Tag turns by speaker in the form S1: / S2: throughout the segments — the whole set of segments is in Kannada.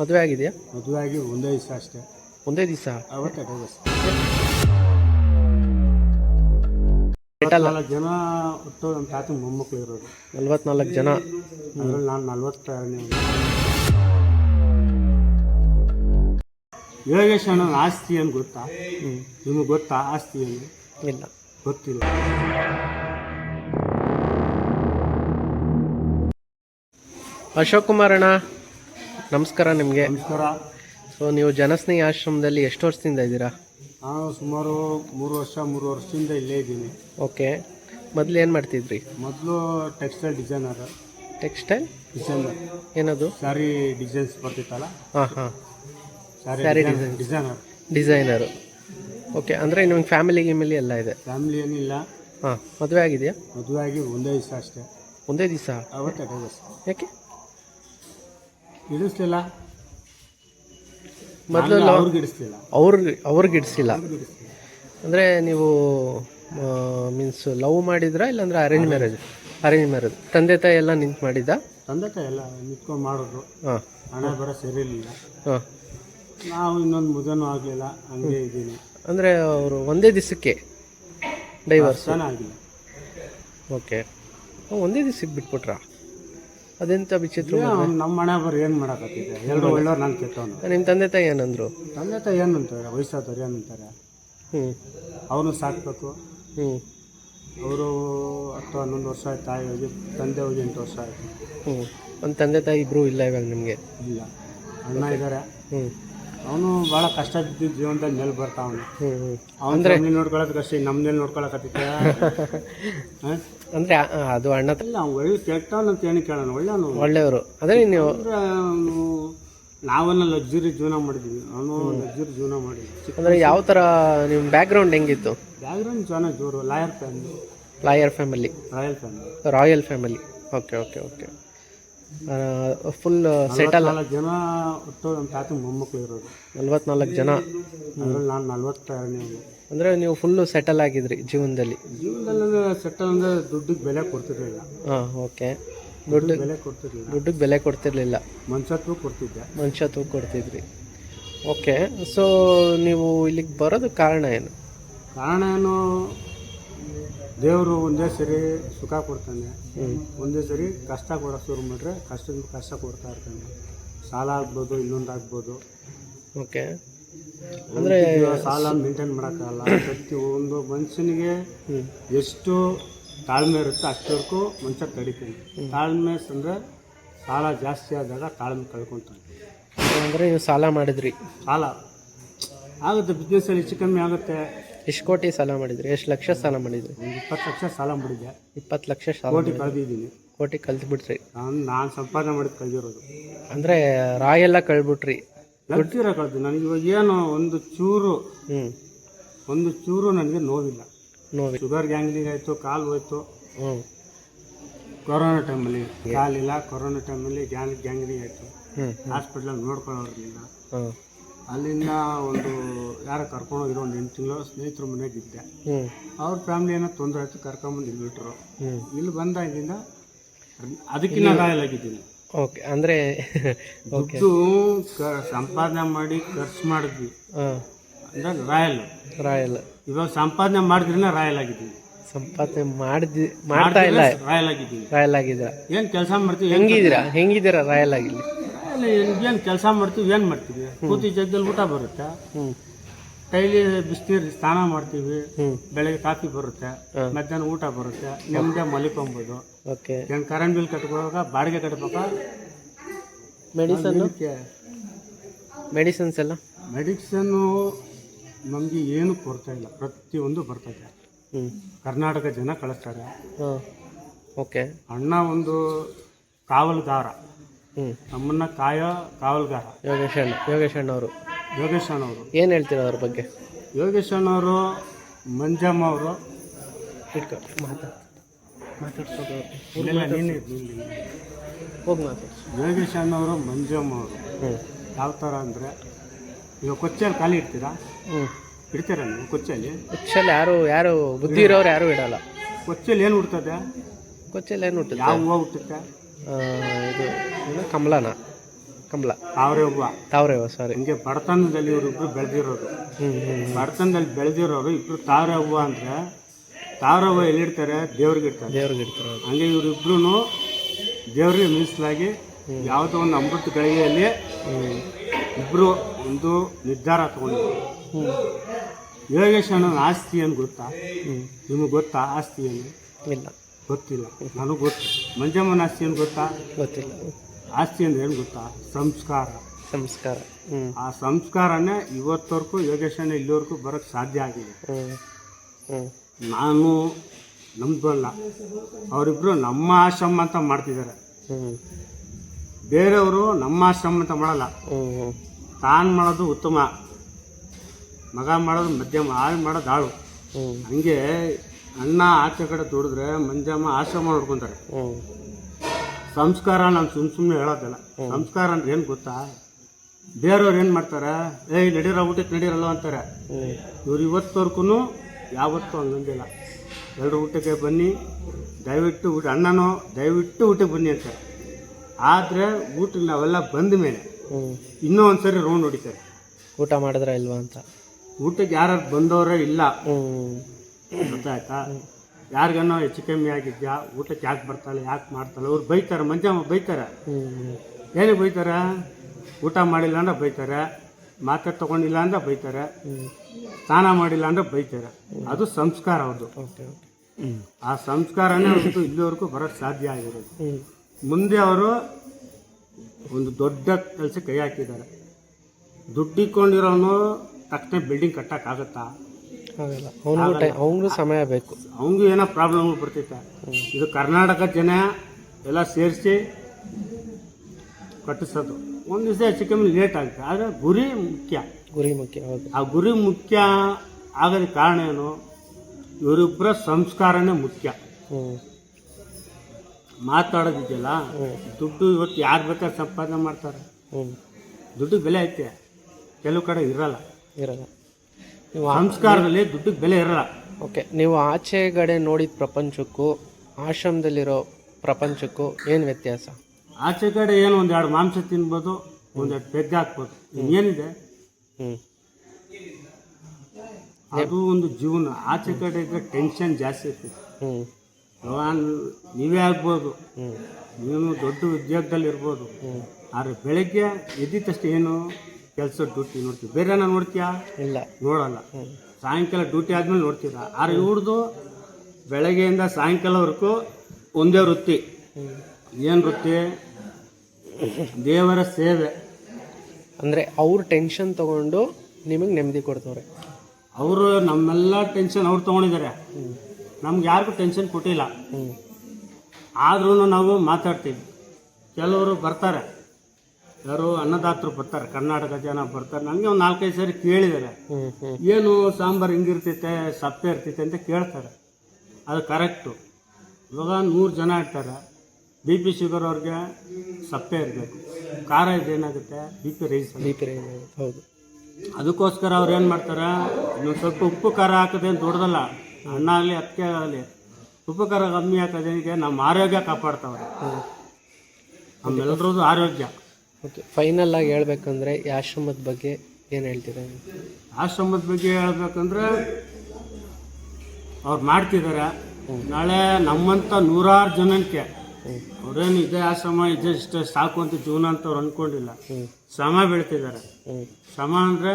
S1: ಮದುವೆ ಆಗಿದೆಯಾ?
S2: ಮದುವೆ ಆಗಿ ಒಂದೇ ದಿವಸ ಅಷ್ಟೇ.
S1: ಒಂದೇ ದಿವಸ?
S2: ಅವತ್ತೇ ಡೈವರ್ಸ್ ಜನ ಒಟ್ಟು ನಮ್ಮ ತಾತನ ಮೊಮ್ಮಕ್ಕಳು ಇರೋದು.
S1: ನಲ್ವತ್ನಾಲ್ಕು ಜನ.
S2: ಅದರಲ್ಲಿ ನಾನು ನಲ್ವತ್ತೆರಡನೇ ಯೋಗೇಶ್ ಅಣ್ಣನ ಆಸ್ತಿ ಏನು ಗೊತ್ತಾ? ನಿಮಗೆ ಗೊತ್ತಾ ಆಸ್ತಿ ಏನು?
S1: ಇಲ್ಲ.
S2: ಗೊತ್ತಿಲ್ಲ.
S1: ಅಶೋಕ್ ಕುಮಾರ್ ಅಣ್ಣ. ನಮಸ್ಕಾರ ನಿಮಗೆ.
S2: ನಮಸ್ಕಾರ.
S1: ಸೊ ನೀವು ಜನಸ್ನೇಹಿ ಆಶ್ರಮದಲ್ಲಿ ಎಷ್ಟು ವರ್ಷದಿಂದ ಇದ್ದೀರಾ?
S2: ನಾನು ಸುಮಾರು ಮೂರು ವರ್ಷ ಮೂರು ವರ್ಷದಿಂದ ಇಲ್ಲೇ ಇದ್ದೀನಿ.
S1: ಓಕೆ ಮೊದಲು ಏನು ಮಾಡ್ತಿದ್ರಿ?
S2: ಮೊದಲು ಟೆಕ್ಸ್ಟೈಲ್ ಡಿಸೈನರ್.
S1: ಟೆಕ್ಸ್ಟೈಲ್?
S2: ಡಿಸೈನರ್.
S1: ಏನದು?
S2: ಸ್ಯಾರಿ ಡಿಸೈನ್ಸ್ ಬರ್ತಿತ್ತಲ್ಲ?
S1: ಹಾಂ ಹಾಂ.
S2: Sari design designer.
S1: Designer. Okay ಅಂದರೆ ನಿಮಗೆ ಫ್ಯಾಮಿಲಿ ಗಿಮಿಲಿ ಎಲ್ಲ ಇದೆ?
S2: ಫ್ಯಾಮಿಲಿ ಏನಿಲ್ಲ.
S1: ಹಾಂ ಮದುವೆ ಆಗಿದೆಯಾ?
S2: ಮದುವೆ ಆಗಿ ಒಂದೇ ದಿವಸ ಅಷ್ಟೇ.
S1: ಒಂದೇ ದಿವಸ?
S2: ಅವತ್ತೇ
S1: ಯಾಕೆ?
S2: ಇಡಿಸ್ಲಿಲ್ಲ.
S1: ಮೊದಲು
S2: ಅವ್ರಿಗೆ ಇಡಿಸ್ಲಿಲ್ಲ.
S1: ಅವ್ರಿಗೆ ಅವ್ರಿಗೆ ಇಡಿಸಿಲ್ಲ ಅಂದರೆ ನೀವು ಮೀನ್ಸ್ ಲವ್ ಮಾಡಿದ್ರಾ ಇಲ್ಲಾಂದ್ರೆ ಅರೇಂಜ್ ಮ್ಯಾರೇಜ್ ಅರೇಂಜ್ ಮ್ಯಾರೇಜ್ ತಂದೆ ತಾಯಿ ಎಲ್ಲ ನಿಂತು ಮಾಡಿದ್ದ?
S2: ತಂದೆ ತಾಯಿ ಎಲ್ಲ ನಿಂತ್ಕೊಂಡು ಮಾಡಿದ್ರು.
S1: ಹಾಂ.
S2: ಹಣ ಬರೋ ಸರಿ ಇರಲಿಲ್ಲ.
S1: ಹಾಂ.
S2: ನಾವು ಇನ್ನೊಂದು ಮುದನೂ ಆಗಲಿಲ್ಲ. ಹಂಗೆ ಇದ್ದೀನಿ.
S1: ಅಂದರೆ ಅವರು ಒಂದೇ ದಿವಸಕ್ಕೆ ಡೈವರ್ಸ್
S2: ಆಗಿಲ್ಲ.
S1: ಓಕೆ ಒಂದೇ ದಿವಸಕ್ಕೆ ಬಿಟ್ಬಿಟ್ರಾ? ಅದೆಂತ ವಿಚಿತ್ರ
S2: ನಮ್ಮ ಮನೆ ಬರೋ ಏನು ಮಾಡಕತ್ತಿದೆ ಎಲ್ಲರೂ ಒಳ್ಳೆಯವ್ರು ನಾನು ಕೆಟ್ಟವನು
S1: ನಿಮ್ಮ ತಂದೆ ತಾಯಿ ಏನಂದ್ರು?
S2: ತಂದೆ ತಾಯಿ ಏನು ಅಂತಾರೆ? ವಯಸ್ಸಾದವ್ರು ಏನಂತಾರೆ
S1: ಹ್ಞೂ
S2: ಅವನು ಸಾಕಬೇಕು.
S1: ಹ್ಞೂ
S2: ಅವರು ಹತ್ತು ಹನ್ನೊಂದು ವರ್ಷ ಆಯ್ತು ತಾಯಿ ಹೋಗಿ ತಂದೆ ಹೋಗಿ ಎಂಟು ವರ್ಷ ಆಯಿತು.
S1: ಹ್ಞೂ ಒಂದು ತಂದೆ ತಾಯಿ ಇಬ್ಬರು ಇಲ್ಲ ಇವಾಗ ನಿಮಗೆ?
S2: ಇಲ್ಲ. ಅಣ್ಣ ಇದ್ದಾರೆ
S1: ಹ್ಞೂ
S2: ಅವನು ಭಾಳ ಕಷ್ಟ ಬಿದ್ದಿದ್ದು ಜೀವನದಲ್ಲಿ ಮೇಲೆ ಬರ್ತಾವನು ಅವ್ನ. ಫ್ಯಾಮಿಲಿ ನೋಡ್ಕೊಳ್ಳೋದು ಕಷ್ಟ ನಮ್ಮನೇಲಿ ನೋಡ್ಕೊಳಕತ್ತಿದ್ದೆ.
S1: ಅಂದರೆ ಅದು ಅಣ್ಣ
S2: ಇಲ್ಲ ಅವ್ನು ಒಳ್ಳೆ ಕೆಟ್ಟವನು ಅಂತ ಏನು ಕೇಳೋಣ ಒಳ್ಳೆಯವನು
S1: ಒಳ್ಳೆಯವರು. ಅದೇ ನೀವು
S2: ನಾವೆಲ್ಲ ಲಕ್ಸುರಿ ಜೀವನ ಮಾಡಿದ್ವಿ. ಅವನು ಲಕ್ಸುರಿ ಜೀವನ ಮಾಡಿದ್ವಿ.
S1: ಅಂದರೆ ಯಾವ ಥರ ನಿಮ್ಮ ಬ್ಯಾಕ್ಗ್ರೌಂಡ್ ಹೆಂಗಿತ್ತು?
S2: ಬ್ಯಾಕ್ಗ್ರೌಂಡ್ ಚೆನ್ನಾಗಿ ಜೋರು lawyer family
S1: lawyer family
S2: royal family
S1: royal family okay okay okay full settle
S2: ನಾಲ್ಕು ಜನ ಒಟ್ಟು ನಮ್ಮ ತಾತನ ಮೊಮ್ಮಕ್ಕಳು ಇರೋದು?
S1: ನಲ್ವತ್ನಾಲ್ಕು ಜನ.
S2: ಅದ್ರಲ್ಲಿ ನಾನು ನಲ್ವತ್ತೆರಡನೇ
S1: ಅಂದರೆ ನೀವು ಫುಲ್ಲು ಸೆಟಲ್ ಆಗಿದ್ರಿ ಜೀವನದಲ್ಲಿ?
S2: ಜೀವನದಲ್ಲಿ ಸೆಟಲ್ ಅಂದರೆ ದುಡ್ಡಿಗೆ ಬೆಲೆ ಕೊಡ್ತಿರಲಿಲ್ಲ.
S1: ಹಾಂ ಓಕೆ ದುಡ್ಡು
S2: ಬೆಲೆ ಕೊಡ್ತಿರಲಿಲ್ಲ.
S1: ದುಡ್ಡಿಗೆ ಬೆಲೆ ಕೊಡ್ತಿರಲಿಲ್ಲ.
S2: ಮನುಷ್ಯತ್ವ ಕೊಡ್ತಿದ್ದೆ.
S1: ಮನುಷ್ಯತ್ವ ಕೊಡ್ತಿದ್ರಿ. ಓಕೆ ಸೊ ನೀವು ಇಲ್ಲಿಗೆ ಬರೋದು ಕಾರಣ ಏನು?
S2: ಕಾರಣ ಏನು? ದೇವರು ಒಂದೇ ಸರಿ ಸುಖ ಕೊಡ್ತಾನೆ. ಒಂದೇ ಸರಿ ಕಷ್ಟ ಕೊಡೋಕೆ ಶುರು ಮಾಡಿದ್ರೆ ಕಷ್ಟದಿಂದ ಕಷ್ಟ ಕೊಡ್ತಾ ಇರ್ತಾನೆ. ಸಾಲ ಆಗ್ಬೋದು ಇನ್ನೊಂದು ಆಗ್ಬೋದು.
S1: ಓಕೆ. ಅಂದರೆ
S2: ಸಾಲ ಮೇಂಟೈನ್ ಮಾಡೋಕ್ಕಾಗಲ್ಲ. ಪ್ರತಿ ಒಂದು ಮನುಷ್ಯನಿಗೆ ಎಷ್ಟು ತಾಳ್ಮೆ ಇರುತ್ತೆ ಅಷ್ಟವರೆಗೂ ಮನುಷ್ಯ ತಡಿತೀನಿ. ತಾಳ್ಮೆ ಅಂದರೆ ಸಾಲ ಜಾಸ್ತಿ ಆದಾಗ ತಾಳ್ಮೆ ಕಳ್ಕೊತಾನೆ.
S1: ಅಂದರೆ ನೀವು ಸಾಲ ಮಾಡಿದ್ರಿ.
S2: ಸಾಲ. ಆಗುತ್ತೆ ಬಿಸ್ನೆಸ್ಸಲ್ಲಿ ಹೆಚ್ಚು ಕಮ್ಮಿ ಆಗುತ್ತೆ.
S1: ಎಷ್ಟು ಕೋಟಿ ಸಾಲ ಮಾಡಿದ್ರಿ? ಎಷ್ಟು ಲಕ್ಷ ಸಾಲ ಮಾಡಿದ್ರಿ?
S2: ಒಂದು ಇಪ್ಪತ್ತು ಲಕ್ಷ ಸಾಲ ಮಾಡಿದ್ದೆ.
S1: ಇಪ್ಪತ್ತು ಲಕ್ಷ ಸಾಲ
S2: ಕೋಟಿ
S1: ಮಾಡಿದ್ರಿ.
S2: ಕಳೆದಿದ್ದೀನಿ.
S1: ಕೋಟಿ ಕಲ್ತ್ಬಿಟ್ರಿ
S2: ನಾನು ನಾನು ಸಂಪಾದನೆ ಮಾಡಿ ಕಳೆದಿರೋದು.
S1: ಅಂದರೆ ರಾಯೆಲ್ಲ ಕಳ್ಬಿಟ್ರಿ.
S2: ಲಕ್ಷಿರ ಕಳೆದು. ನನಗೆ ಇವಾಗ ಏನು ಒಂದು ಚೂರು
S1: ಹ್ಞೂ
S2: ಒಂದು ಚೂರು ನನಗೆ ನೋವಿಲ್ಲ.
S1: ನೋವಿ
S2: ಶುಗರ್ ಗ್ಯಾಂಗ್ಲಿಂಗ್ ಆಯಿತು ಕಾಲು ಹೋಯ್ತು.
S1: ಹ್ಞೂ
S2: ಕೊರೋನಾ ಟೈಮಲ್ಲಿ ಕಾಲಿಲ್ಲ. ಕೊರೋನಾ ಟೈಮಲ್ಲಿ ಗ್ಯಾಂಗ್ ಗ್ಯಾಂಗ್ಲಿಂಗ್ ಆಯಿತು.
S1: ಹ್ಞೂ
S2: ಹಾಸ್ಪಿಟ್ಲಲ್ಲಿ ನೋಡ್ಕೊಳ್ಳೋರಿಲ್ಲ
S1: ಹಾಂ
S2: ಅಲ್ಲಿಂದ ಒಂದು ಯಾರೋ ಕರ್ಕೊಂಡೋಗಿರೋ ಒಂದು ಎಂಟು ತಿಂಗಳು ಸ್ನೇಹಿತರ ಮನೆಗೆ ಇದ್ದೆ
S1: ಹ್ಞೂ
S2: ಅವ್ರ ಫ್ಯಾಮಿಲಿ ಏನೋ ತೊಂದರೆ ಆಯ್ತು ಕರ್ಕೊಂಬಂದು ಇಲ್ಲಿ
S1: ಬಿಟ್ಟರು
S2: ಇಲ್ಲಿ ಬಂದಾಗಿಂದ ಅದಕ್ಕಿಂತ ರಾಯಲಾಗಿದ್ದೀನಿ
S1: ಓಕೆ ಅಂದರೆ
S2: ದುಡ್ಡು ಸಂಪಾದನೆ ಮಾಡಿ ಖರ್ಚು ಮಾಡಿದ್ವಿ. ಅಂದ್ರೆ ರಾಯಲ್.
S1: ರಾಯಲ್.
S2: ಇವಾಗ ಸಂಪಾದನೆ ಮಾಡಿದ್ರೆ ರಾಯಲ್ ಆಗಿದ್ದೀನಿ.
S1: ಸಂಪಾದನೆ ಮಾಡಿದ್ವಿ ಮಾಡ್ತಾ ಇಲ್ಲ.
S2: ರಾಯಲ್ ಆಗಿದ್ದೀನಿ.
S1: ರಾಯಲ್ ಆಗಿದ್ದೀರಾ?
S2: ಏನು ಕೆಲಸ ಮಾಡ್ತೀವಿ
S1: ಹೆಂಗಿದ್ದೀರಾ? ಹೆಂಗಿದ್ದೀರಾ ರಾಯಲ್ ಆಗಿಲ್ಲಿ?
S2: ಏನು ಕೆಲಸ ಮಾಡ್ತೀವಿ ಏನು ಮಾಡ್ತೀವಿ? ಕೂತಿ ಜಗದಲ್ಲಿ ಊಟ ಬರುತ್ತೆ. ಡೈಲಿ ಬಿಸಿನೀರು ಸ್ನಾನ ಮಾಡ್ತೀವಿ ಬೆಳಗ್ಗೆ ಕಾಫಿ ಬರುತ್ತೆ ಮಧ್ಯಾಹ್ನ ಊಟ ಬರುತ್ತೆ ನೆಮ್ಮದಿ ಮಲಿಕೊಂಬೋದು.
S1: ಓಕೆ.
S2: ಏನು ಕರೆಂಟ್ ಬಿಲ್ ಕಟ್ಕೊಳ್ಳುವಾಗ ಬಾಡಿಗೆ ಕಟ್ಬೇಕಾ? ಮೆಡಿಸನ್
S1: ಮೆಡಿಸನ್ಸ್ ಎಲ್ಲ?
S2: ಮೆಡಿಸನ್ನು ನಮಗೆ ಏನು ಕೊರತೆ ಇಲ್ಲ. ಪ್ರತಿಯೊಂದು ಬರ್ತದೆ ಕರ್ನಾಟಕ ಜನ ಕಳಿಸ್ತಾರೆ.
S1: ಓಕೆ.
S2: ಅಣ್ಣ ಒಂದು ಕಾವಲುಗಾರ. ನಮ್ಮನ್ನ ಕಾಯೋ ಕಾವಲ್ಗಾರ.
S1: ಯೋಗೇಶ್ ಅಣ್ಣ ಯೋಗೇಶ್ ಅಣ್ಣವರು.
S2: ಯೋಗೇಶ್ ಅಣ್ಣವರು.
S1: ಏನು ಹೇಳ್ತೀರ ಅವ್ರ ಬಗ್ಗೆ?
S2: ಯೋಗೇಶ್ ಅಣ್ಣವರು ಮಂಜಮ್ಮ ಅವರು.
S1: ಇಟ್ಕೊ ಮಾತಾಡ್ ಮಾತಾಡ್ಸೋದು.
S2: ಇಲ್ಲೆಲ್ಲ ನೀನೇ ಇರು, ನೀನು
S1: ಹೋಗಿ ಮಾತಾಡ್ಸು
S2: ಯೋಗೇಶ್ ಅಣ್ಣವರು ಮಂಜಮ್ಮ ಅವರು.
S1: ಹ್ಞೂ
S2: ಯಾವ ಥರ ಅಂದರೆ ಈಗ ಕೊಚ್ಚಲ್ಲಿ ಖಾಲಿ ಇಡ್ತೀರಾ?
S1: ಹ್ಞೂ
S2: ಇಡ್ತೀರಾ ನೀವು ಕೊಚ್ಚಲ್ಲಿ?
S1: ಕೊಚ್ಚಲ್ಲಿ ಯಾರು ಯಾರು ಬುದ್ಧಿ ಇರೋರು ಯಾರು ಇಡಲ್ಲ.
S2: ಕೊಚ್ಚಲ್ಲಿ ಏನು ಹುಡ್ತದೆ
S1: ಕೊಚ್ಚಲ್ಲಿ ಏನು ಹುಟ್ಟುತ್ತೆ
S2: ಯಾವ ಹೂವು ಹುಟ್ಟುತ್ತೆ
S1: ಇದು ಏನು ಕಮಲನ? ಕಮಲ.
S2: ತಾವ್ರೆ ಒಬ್ಬ
S1: ತಾವ್ರೇವ ಸಾರಿ
S2: ಹಿಂಗೆ ಬಡತನದಲ್ಲಿ ಇವರಿಬ್ರು ಬೆಳೆದಿರೋರು
S1: ಹ್ಞೂ ಹ್ಞೂ
S2: ಬಡತನದಲ್ಲಿ ಬೆಳೆದಿರೋರು ಇಬ್ಬರು ತಾವ್ರೆ ಹೂವ ಅಂದರೆ ತಾವ್ರೆ ಹೂವ ಎಲ್ಲಿಡ್ತಾರೆ? ದೇವ್ರಿಗೆ ಇಡ್ತಾರೆ.
S1: ದೇವ್ರಿಗೆ ಇಡ್ತಾರೆ
S2: ಹಂಗೆ ಇವರಿಬ್ರು ದೇವ್ರಿಗೆ ಮೀಸಲಾಗಿ ಯಾವುದೋ ಒಂದು ಅಮೃತ ಗಳಿಗೆಯಲ್ಲಿ ಇಬ್ಬರು ಒಂದು ನಿರ್ಧಾರ ತಗೊಂಡಿದ್ರು
S1: ಹ್ಞೂ
S2: ಯೋಗೇಶ್ ಅಣ್ಣನ ಆಸ್ತಿ ಏನು ಗೊತ್ತಾ?
S1: ಹ್ಞೂ
S2: ನಿಮಗೆ ಗೊತ್ತಾ ಆಸ್ತಿ ಏನು?
S1: ಇಲ್ಲ.
S2: ಗೊತ್ತಿಲ್ಲ. ನನಗೆ ಗೊತ್ತು. ಮಂಜಮ್ಮನ ಆಸ್ತಿ ಏನು ಗೊತ್ತಾ?
S1: ಗೊತ್ತಿಲ್ಲ.
S2: ಆಸ್ತಿ ಅಂದ್ರೆ ಏನು ಗೊತ್ತಾ? ಸಂಸ್ಕಾರ.
S1: ಸಂಸ್ಕಾರ.
S2: ಆ ಸಂಸ್ಕಾರನೇ ಇವತ್ತವರೆಗೂ ಯೋಗೇಶನ ಇಲ್ಲಿವರೆಗೂ ಬರೋಕ್ಕೆ ಸಾಧ್ಯ ಆಗಿದೆ. ನಾನು ನಮ್ದು ಅಲ್ಲ ಅವರಿಬ್ರು ನಮ್ಮ ಆಶ್ರಮ ಅಂತ ಮಾಡ್ತಿದ್ದಾರೆ. ಬೇರೆಯವರು ನಮ್ಮ ಆಶ್ರಮ ಅಂತ ಮಾಡಲ್ಲ. ತಾನು ಮಾಡೋದು ಉತ್ತಮ. ಮಗ ಮಾಡೋದು ಮಧ್ಯಮ ಆಳು ಮಾಡೋದು ಆಳು. ಹಂಗೆ ಅಣ್ಣ ಆಚೆ ಕಡೆ ದುಡಿದ್ರೆ ಮಂಜಮ್ಮ ಆಶ್ರಮ ನೋಡ್ಕೊಂತಾರೆ. ಸಂಸ್ಕಾರ ನಾನು ಸುಮ್ ಸುಮ್ಮನೆ ಹೇಳೋದಿಲ್ಲ. ಸಂಸ್ಕಾರ ಅಂದ್ರೆ ಏನು ಗೊತ್ತಾ? ಬೇರೆಯವ್ರು ಏನು ಮಾಡ್ತಾರೆ? ಏಯ್ ನಡೀರೋ ಊಟಕ್ಕೆ ನಡೀರಲ್ಲ ಅಂತಾರೆ. ಇವ್ರು ಇವತ್ತವರೆಗೂ ಯಾವತ್ತೂ ಹಂಗಂದಿಲ್ಲ. ಎಲ್ಲರೂ ಊಟಕ್ಕೆ ಬನ್ನಿ ದಯವಿಟ್ಟು ಊಟ ಅಣ್ಣನೋ ದಯವಿಟ್ಟು ಊಟಕ್ಕೆ ಬನ್ನಿ ಅಂತಾರೆ. ಆದರೆ ಊಟಕ್ಕೆ ನಾವೆಲ್ಲ ಬಂದ ಮೇಲೆ ಇನ್ನೂ ಒಂದು ಸರಿ ರೌಂಡ್ ಹೊಡಿತಾರೆ.
S1: ಊಟ ಮಾಡಿದ್ರೆ ಇಲ್ವಾ ಅಂತ.
S2: ಊಟಕ್ಕೆ ಯಾರು ಬಂದವರೇ ಇಲ್ಲ. ಗೊತ್ತಾಯ್ತಾ? ಯಾರಿಗನ್ನೋ ಹೆಚ್ಚು ಕಮ್ಮಿ ಆಗಿದ್ಯಾ? ಊಟಕ್ಕೆ ಯಾಕೆ ಬರ್ತಾಳೆ? ಯಾಕೆ ಮಾಡ್ತಾಳೆ? ಅವ್ರು ಬೈತಾರೆ ಮಂಜಮ್ಮ ಬೈತಾರೆ. ಏನಕ್ಕೆ ಬೈತಾರೆ? ಊಟ ಮಾಡಿಲ್ಲ ಅಂದ್ರೆ ಬೈತಾರೆ, ಮಾತ್ರೆ ತಗೊಂಡಿಲ್ಲ ಅಂದ್ರೆ ಬೈತಾರೆ, ಸ್ನಾನ ಮಾಡಿಲ್ಲ ಅಂದ್ರೆ ಬೈತಾರೆ. ಅದು ಸಂಸ್ಕಾರ ಅವ್ರದ್ದು ಆ ಸಂಸ್ಕಾರನೇ ಅವ್ರದ್ದು ಇಲ್ಲಿವರೆಗೂ ಬರೋಕ್ಕೆ ಸಾಧ್ಯ ಆಗಿರೋದು. ಮುಂದೆ ಅವರು ಒಂದು ದೊಡ್ಡ ಕೆಲಸ ಕೈ ಹಾಕಿದ್ದಾರೆ. ದುಡ್ಡಿಕೊಂಡಿರೋನು ತಕ್ಷಣ ಬಿಲ್ಡಿಂಗ್ ಕಟ್ಟಕ್ಕಾಗತ್ತಾ?
S1: ಆಗಲ್ಲ. ಅವನಿಗೂ ಟೈ ಅವನಿಗೂ ಸಮಯ ಬೇಕು.
S2: ಅವನಿಗೂ ಏನೋ ಪ್ರಾಬ್ಲಮ್ಗಳು ಬರ್ತೈತೆ ಇದು ಕರ್ನಾಟಕ ಜನ ಎಲ್ಲ ಸೇರಿಸಿ ಕಟ್ಟಿಸೋದು. ಒಂದು ದಿವಸ ಹೆಚ್ಚು ಕಮ್ಮಿ ಲೇಟ್ ಆಗುತ್ತೆ. ಆದರೆ ಗುರಿ ಮುಖ್ಯ.
S1: ಗುರಿ ಮುಖ್ಯ ಹೌದು.
S2: ಆ ಗುರಿ ಮುಖ್ಯ ಆಗದ ಕಾರಣ ಏನು? ಇವರಿಬ್ಬರ ಸಂಸ್ಕಾರನೇ ಮುಖ್ಯ. ಮಾತಾಡೋದಿದೆಯಲ್ಲ? ದುಡ್ಡು ಇವತ್ತು ಯಾರು ಬೇಕಾದ್ರೆ ಸಂಪಾದನೆ ಮಾಡ್ತಾರೆ. ದುಡ್ಡು ಬೆಲೆ ಐತೆ. ಕೆಲವು ಕಡೆ ಇರಲ್ಲ.
S1: ಇರಲ್ಲ. ನೀವು
S2: ಸಂಸ್ಕಾರದಲ್ಲಿ ದುಡ್ಡಿಗೆ ಬೆಲೆ ಇರಲ್ಲ.
S1: ಓಕೆ ನೀವು ಆಚೆಗಡೆ ನೋಡಿದ ಪ್ರಪಂಚಕ್ಕೂ ಆಶ್ರಮದಲ್ಲಿರೋ ಪ್ರಪಂಚಕ್ಕೂ ಏನು ವ್ಯತ್ಯಾಸ?
S2: ಆಚೆ ಕಡೆ ಏನು ಒಂದೆರಡು ಮಾಂಸ ತಿನ್ಬೋದು ಒಂದೆರಡು ಪೆಗ್ ಹಾಕ್ಬೋದು ಏನಿದೆ
S1: ಹ್ಞೂ
S2: ಅದು ಒಂದು ಜೀವನ ಆಚೆ ಕಡೆ ಇದ್ರೆ ಟೆನ್ಷನ್ ಜಾಸ್ತಿ ಇರ್ತದೆ.
S1: ಹ್ಞೂ
S2: ನೀವೇ ಆಗ್ಬೋದು.
S1: ಹ್ಞೂ
S2: ನೀನು ದೊಡ್ಡ ಉದ್ಯೋಗದಲ್ಲಿ ಇರ್ಬೋದು ಆದರೆ ಬೆಳಗ್ಗೆ ಎದ್ದಿದ ತಕ್ಷಣ ಏನು? ಕೆಲಸ ಡ್ಯೂಟಿ ನೋಡ್ತೀವಿ. ಬೇರೆ ನೋಡ್ತೀಯಾ?
S1: ಇಲ್ಲ.
S2: ನೋಡಲ್ಲ. ಸಾಯಂಕಾಲ ಡ್ಯೂಟಿ ಆದ್ಮೇಲೆ ನೋಡ್ತೀರಾ? ಆದ್ರೆ ಇವ್ರದ್ದು ಬೆಳಗ್ಗೆಯಿಂದ ಸಾಯಂಕಾಲವರೆಗೂ ಒಂದೇ ವೃತ್ತಿ. ಏನು ವೃತ್ತಿ? ದೇವರ ಸೇವೆ.
S1: ಅಂದರೆ ಅವ್ರು ಟೆನ್ಷನ್ ತಗೊಂಡು ನಿಮಗೆ ನೆಮ್ಮದಿ ಕೊಡ್ತವ್ರೆ.
S2: ಅವರು ನಮ್ಮೆಲ್ಲ ಟೆನ್ಷನ್ ಅವ್ರು ತಗೊಂಡಿದ್ದಾರೆ ನಮ್ಗೆ ಯಾರಿಗೂ ಟೆನ್ಷನ್ ಕೊಟ್ಟಿಲ್ಲ. ಆದ್ರೂ ನಾವು ಮಾತಾಡ್ತೀವಿ. ಕೆಲವರು ಬರ್ತಾರೆ. ಯಾರು ಅನ್ನದಾತರು ಬರ್ತಾರೆ ಕರ್ನಾಟಕ ಜನ ಬರ್ತಾರೆ. ನನಗೆ ಒಂದು ನಾಲ್ಕೈದು ಸರಿ ಕೇಳಿದ್ದಾರೆ ಏನು ಸಾಂಬಾರು ಹಿಂಗಿರ್ತೈತೆ ಸಪ್ಪೆ ಇರ್ತೈತೆ ಅಂತ ಕೇಳ್ತಾರೆ. ಅದು ಕರೆಕ್ಟು ಇವಾಗ ನೂರು ಜನ ಇರ್ತಾರೆ. ಬಿ ಪಿ ಶುಗರ್ ಅವ್ರಿಗೆ ಸಪ್ಪೆ ಇರಬೇಕು. ಖಾರ ಇದೇನಾಗುತ್ತೆ? B P rise
S1: B P ಹೌದು.
S2: ಅದಕ್ಕೋಸ್ಕರ ಅವ್ರು ಏನು ಮಾಡ್ತಾರೆ ಇನ್ನೊಂದು ಸ್ವಲ್ಪ ಉಪ್ಪು ಖಾರ ಹಾಕೋದೇನು ದೊಡ್ಡದಲ್ಲ ಅಣ್ಣ ಆಗಲಿ ಅಕ್ಕಿ ಆಗಲಿ ಉಪ್ಪು ಖಾರ ಕಮ್ಮಿ ಹಾಕೋದೇನಿಗೆ ನಮ್ಮ ಆರೋಗ್ಯ ಕಾಪಾಡ್ತಾವ್ರೆ.
S1: ಹ್ಞೂ
S2: ನಮ್ಮೆಲ್ಲರದ್ದು ಆರೋಗ್ಯ.
S1: ಓಕೆ ಫೈನಲ್ ಆಗಿ ಹೇಳ್ಬೇಕಂದ್ರೆ ಈ ಆಶ್ರಮದ ಬಗ್ಗೆ ಏನು ಹೇಳ್ತೀರಾ
S2: ಆಶ್ರಮದ ಬಗ್ಗೆ ಹೇಳ್ಬೇಕಂದ್ರೆ ಅವ್ರು ಮಾಡ್ತಿದ್ದಾರೆ ನಾಳೆ ನಮ್ಮಂಥ ನೂರಾರು ಜನಕ್ಕೆ ಅವರೇನು ಇದೇ ಆಶ್ರಮ ಇದೇ ಇಷ್ಟೇ ಸಾಕು ಅಂತ ಜೀವನ ಅಂತ ಅವ್ರು ಅಂದ್ಕೊಂಡಿಲ್ಲ ಶ್ರಮ ಬೆಳ್ತಿದ್ದಾರೆ ಶ್ರಮ ಅಂದರೆ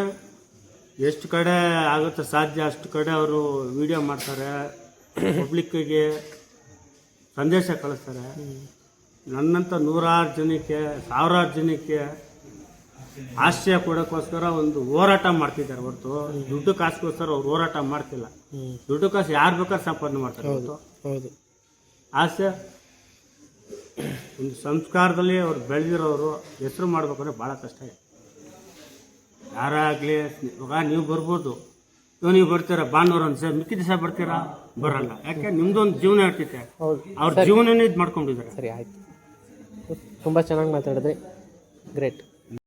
S2: ಎಷ್ಟು ಕಡೆ ಆಗುತ್ತೆ ಸಾಧ್ಯ ಅಷ್ಟು ಕಡೆ ಅವರು ವಿಡಿಯೋ ಮಾಡ್ತಾರೆ. ಪಬ್ಲಿಕ್ಕಿಗೆ ಸಂದೇಶ ಕಳಿಸ್ತಾರೆ. ನನ್ನಂಥ ನೂರಾರು ಜನಕ್ಕೆ ಸಾವಿರಾರು ಜನಕ್ಕೆ ಆಶ್ರಯ ಕೊಡೋಕ್ಕೋಸ್ಕರ ಒಂದು ಹೋರಾಟ ಮಾಡ್ತಿದ್ದಾರೆ ಹೊರತು. ದುಡ್ಡು ಕಾಸಿಗೋಸ್ಕರ ಅವ್ರು ಹೋರಾಟ ಮಾಡ್ತಿಲ್ಲ. ದುಡ್ಡು ಕಾಸು ಯಾರು ಬೇಕಾದ್ರೆ ಸಂಪಾದನೆ ಮಾಡ್ತಾರೆ
S1: ಹೌದು
S2: ಆಸೆ ಒಂದು ಸಂಸ್ಕಾರದಲ್ಲಿ ಅವ್ರು ಬೆಳೆದಿರೋರು ಹೆಸರು ಮಾಡ್ಬೇಕಂದ್ರೆ ಭಾಳ ಕಷ್ಟ ಇದೆ. ಯಾರಾಗಲಿ ಇವಾಗ ನೀವು ಬರ್ಬೋದು. ನೀವು ಬರ್ತೀರಾ ಭಾನುವಾರ ಒಂದು ಮಿಕ್ಕಿ ದಿವಸ ಬರ್ತೀರಾ? ಬರಲ್ಲ. ಯಾಕೆ? ನಿಮ್ದೊಂದು ಜೀವನ ಇರ್ತೈತೆ. ಅವ್ರ ಜೀವನನೇ ಇದು ಮಾಡ್ಕೊಂಡಿದ್ದಾರೆ.
S1: ಸರಿ ಆಯಿತು. ತುಂಬ ಚೆನ್ನಾಗಿ ಮಾತಾಡಿದ್ರಿ. ಗ್ರೇಟ್.